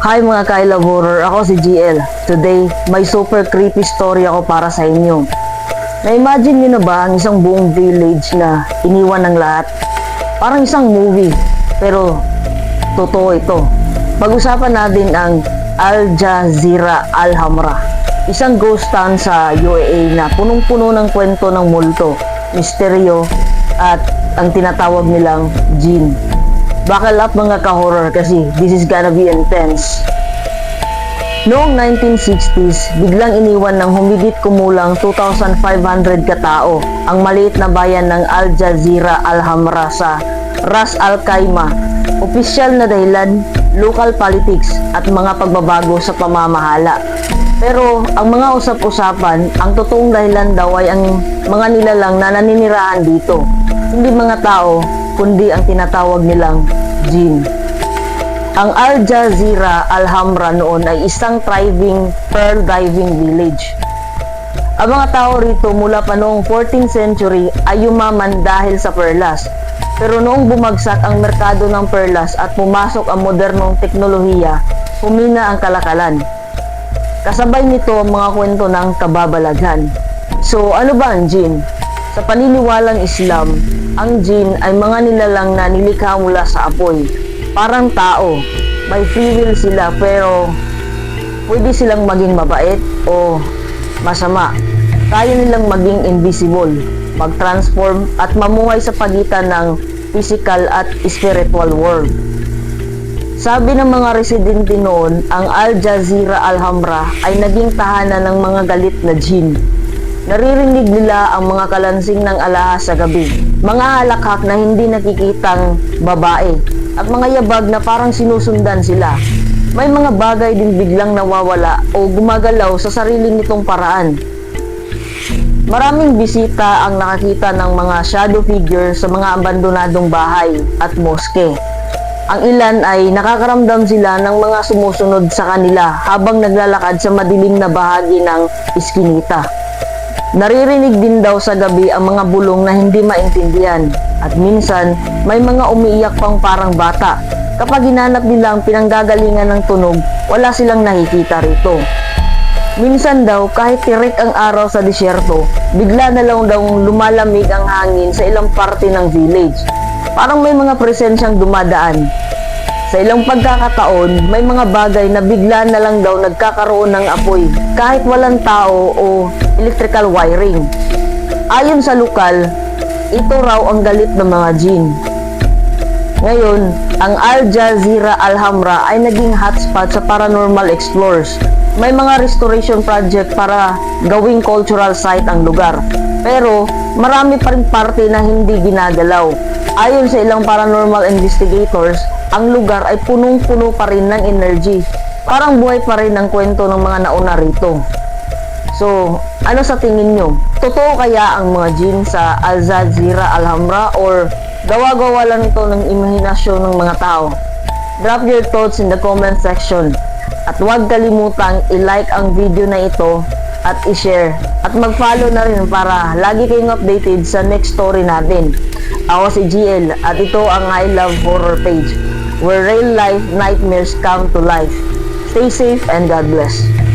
Hi mga Horror, ako si GL. Today, may super creepy story ako para sa inyo. Na-imagine nyo na ba ang isang buong village na iniwan ng lahat? Parang isang movie, pero totoo ito. Pag-usapan natin ang Al Jazeera Al-Hamra, isang ghost town sa UAE na punong-puno ng kwento ng multo, misteryo, at ang tinatawag nilang jinn. Buckle up mga ka-horror kasi this is gonna be intense. Noong 1960s, biglang iniwan ng humigit kumulang 2,500 katao ang maliit na bayan ng Al Jazeera Al-Hamra sa Ras Al Khaimah. Opisyal na dahilan, local politics at mga pagbabago sa pamamahala. Pero ang mga usap-usapan, ang totoong dahilan daw ay ang mga nilalang na naninirahan dito. Hindi mga tao, kundi ang tinatawag nilang jinn. Ang Al Jazeera Alhamra noon ay isang thriving pearl diving village. Ang mga tao rito mula pa noong 14th century ay yumaman dahil sa perlas. Pero noong bumagsak ang merkado ng perlas at pumasok ang modernong teknolohiya, humina ang kalakalan. Kasabay nito ang mga kwento ng kababalaghan. So ano ba ang jinn? Sa paniniwalang Islam, ang jinn ay mga nilalang na nilikha mula sa apoy. Parang tao, may free will sila pero pwede silang maging mabait o masama. Kaya nilang maging invisible, mag-transform at mamuhay sa pagitan ng physical at spiritual world. Sabi ng mga residente noon, ang Al Jazeera Alhambra ay naging tahanan ng mga galit na jinn. Naririnig nila ang mga kalansing ng alahas sa gabi, mga halakhak na hindi nakikitang babae, at mga yabag na parang sinusundan sila. May mga bagay din biglang nawawala o gumagalaw sa sarili nitong paraan. Maraming bisita ang nakakita ng mga shadow figure sa mga abandonadong bahay at moske. Ang ilan ay nakakaramdam sila ng mga sumusunod sa kanila habang naglalakad sa madilim na bahagi ng iskinita. Naririnig din daw sa gabi ang mga bulong na hindi maintindihan at minsan may mga umiiyak pang parang bata. Kapag hinanap nila ang pinanggagalingan ng tunog, wala silang nakikita rito. Minsan daw, kahit tirik ang araw sa disyerto, bigla na lang daw lumalamig ang hangin sa ilang parte ng village. Parang may mga presensyang dumadaan. Sa ilang pagkakataon, may mga bagay na bigla na lang daw nagkakaroon ng apoy kahit walang tao o electrical wiring. Ayon sa lokal, ito raw ang galit ng mga jinn. Ngayon, ang Al Jazeera Alhambra ay naging hotspot sa paranormal explorers. May mga restoration project para gawing cultural site ang lugar. Pero, marami pa rin parte na hindi ginagalaw. Ayon sa ilang paranormal investigators, ang lugar ay punong-puno pa rin ng energy. Parang buhay pa rin ang kwento ng mga nauna rito. So, ano sa tingin nyo? Totoo kaya ang mga jinn sa Al Jazeera Alhambra or gawa-gawa lang ito ng imahinasyon ng mga tao? Drop your thoughts in the comment section. At huwag kalimutang i-like ang video na ito at i-share. At mag-follow na rin para lagi kayong updated sa next story natin. Ako si GL at ito ang I Love Horror page where real life nightmares come to life. Stay safe and God bless.